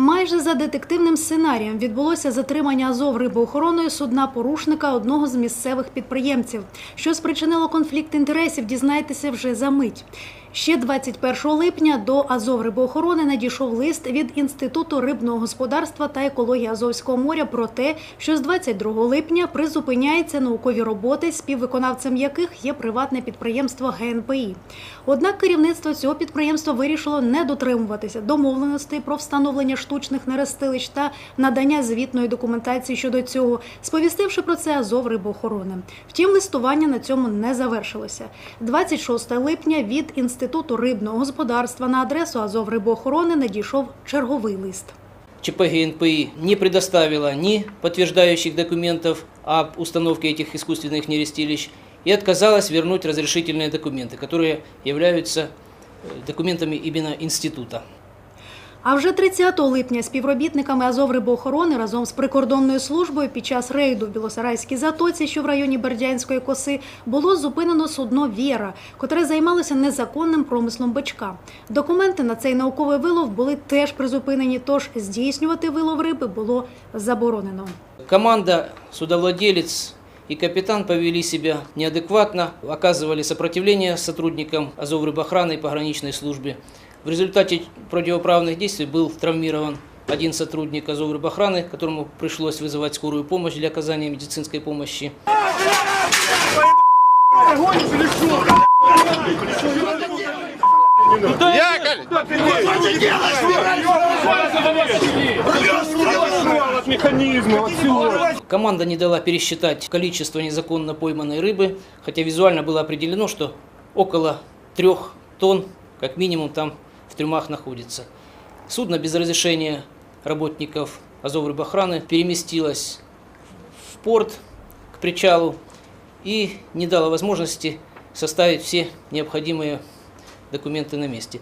Майже за детективним сценарієм відбулося затримання Азов рибоохороною судна порушника одного з місцевих підприємців. Що спричинило конфлікт інтересів, дізнайтеся вже за мить. Ще 21 липня до Азов рибоохорони надійшов лист від Інституту рибного господарства та екології Азовського моря про те, що з 22 липня призупиняються наукові роботи, співвиконавцем яких є приватне підприємство ГНПІ. Однак керівництво цього підприємства вирішило не дотримуватися домовленостей про встановлення штучних нерестилищ та надання звітної документації щодо цього, сповістивши про це Азов рибоохорони. Втім, листування на цьому не завершилося. 26 липня від Інституту рибного господарства на адресу Азов рибоохорони надійшов черговий лист. ЧП ГНПИ не предоставила ни подтверждающих документов об установке этих искусственных нерестилищ и отказалась вернуть разрешительные документы, которые являются э, документами именно института. А вже 30 липня співробітниками Азов рибоохорони разом з прикордонною службою під час рейду в Білосарайській затоці, що в районі Бердянської коси, було зупинено судно Віра, котре займалося незаконним промислом бичка. Документи на цей науковий вилов були теж призупинені, тож здійснювати вилов риби було заборонено. Команда, судовладелец и капитан повели себя неадекватно, оказывали сопротивление сотрудникам Азов рыбоохраны и пограничной службы. В результате противоправных действий был травмирован один сотрудник Азов рыбоохраны, которому пришлось вызывать скорую помощь для оказания медицинской помощи. Команда не дала пересчитать количество незаконно пойманной рыбы, хотя визуально было определено, что около трех тонн, как минимум, там в трюмах находится. Судно без разрешения работников Азов рыбоохраны переместилось в порт к причалу и не дало возможности составить все необходимые документы на месте.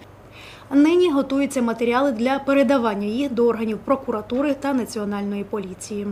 Нині готуються матеріали для передавання їх до органів прокуратури та національної поліції.